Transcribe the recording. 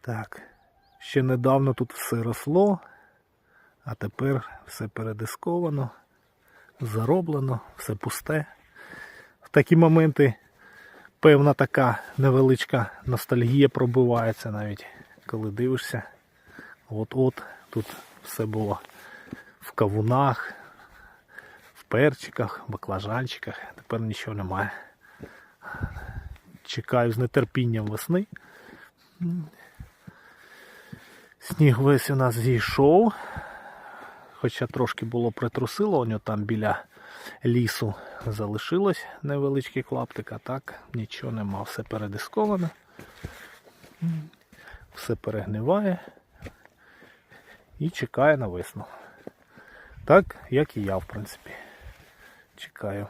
Так. Ще недавно тут все росло, а тепер все передисковано, зароблено, все пусте. В такі моменти певна така невеличка ностальгія пробивається навіть, коли дивишся. От-от, тут все було в кавунах, в перчиках, баклажанчиках. Тепер нічого немає. Чекаю з нетерпінням весни. Сніг весь у нас зійшов. Хоча трошки було притрусило, у нього там біля лісу залишилось невеличкий клаптик, а так нічого нема, все передисковано. Все перегниває і чекає на весну. Так, як і я, в принципі. Чекаю.